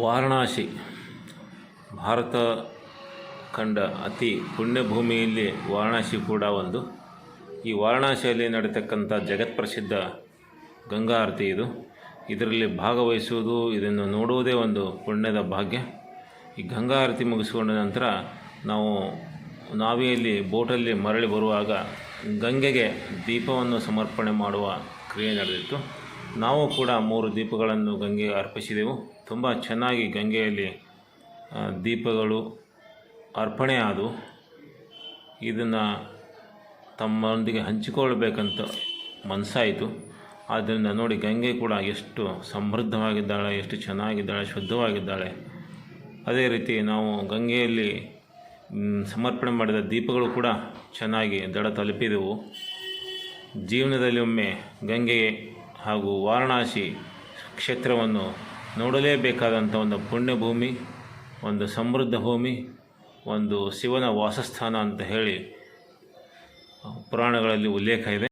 ವಾರಣಾಸಿ. ಭಾರತ ಕಂಡ ಅತಿ ಪುಣ್ಯಭೂಮಿಯಲ್ಲಿ ವಾರಣಾಸಿ ಕೂಡ ಒಂದು. ಈ ವಾರಣಾಸಿಯಲ್ಲಿ ನಡೀತಕ್ಕಂಥ ಜಗತ್ಪ್ರಸಿದ್ಧ ಗಂಗಾ ಆರತಿ ಇದು. ಇದರಲ್ಲಿ ಭಾಗವಹಿಸುವುದು, ಇದನ್ನು ನೋಡುವುದೇ ಒಂದು ಪುಣ್ಯದ ಭಾಗ್ಯ. ಈ ಗಂಗಾ ಆರತಿ ಮುಗಿಸ್ಕೊಂಡ ನಂತರ ನಾವು ನಾವಿಯಲ್ಲಿ ಬೋಟಲ್ಲಿ ಮರಳಿ ಬರುವಾಗ ಗಂಗೆಗೆ ದೀಪವನ್ನು ಸಮರ್ಪಣೆ ಮಾಡುವ ಕ್ರಿಯೆ ನಡೆದಿತ್ತು. ನಾವು ಕೂಡ ಮೂರು ದೀಪಗಳನ್ನು ಗಂಗೆಗೆ ಅರ್ಪಿಸಿದೆವು. ತುಂಬ ಚೆನ್ನಾಗಿ ಗಂಗೆಯಲ್ಲಿ ದೀಪಗಳು ಅರ್ಪಣೆ ಆದವು. ಇದನ್ನು ತಮ್ಮೊಂದಿಗೆ ಹಂಚಿಕೊಳ್ಬೇಕಂತ ಮನಸ್ಸಾಯಿತು. ಆದ್ದರಿಂದ ನೋಡಿ ಗಂಗೆ ಕೂಡ ಎಷ್ಟು ಸಮೃದ್ಧವಾಗಿದ್ದಾಳೆ, ಎಷ್ಟು ಚೆನ್ನಾಗಿದ್ದಾಳೆ, ಶುದ್ಧವಾಗಿದ್ದಾಳೆ. ಅದೇ ರೀತಿ ನಾವು ಗಂಗೆಯಲ್ಲಿ ಸಮರ್ಪಣೆ ಮಾಡಿದ ದೀಪಗಳು ಕೂಡ ಚೆನ್ನಾಗಿ ದಡ ತಲುಪಿದೆವು. ಜೀವನದಲ್ಲಿ ಒಮ್ಮೆ ಗಂಗೆ ಹಾಗೂ ವಾರಣಾಸಿ ಕ್ಷೇತ್ರವನ್ನು ನೋಡಲೇಬೇಕಾದಂಥ ಒಂದು ಪುಣ್ಯಭೂಮಿ, ಒಂದು ಸಮೃದ್ಧ ಭೂಮಿ, ಒಂದು ಶಿವನ ವಾಸಸ್ಥಾನ ಅಂತ ಹೇಳಿ ಪುರಾಣಗಳಲ್ಲಿ ಉಲ್ಲೇಖ ಇದೆ.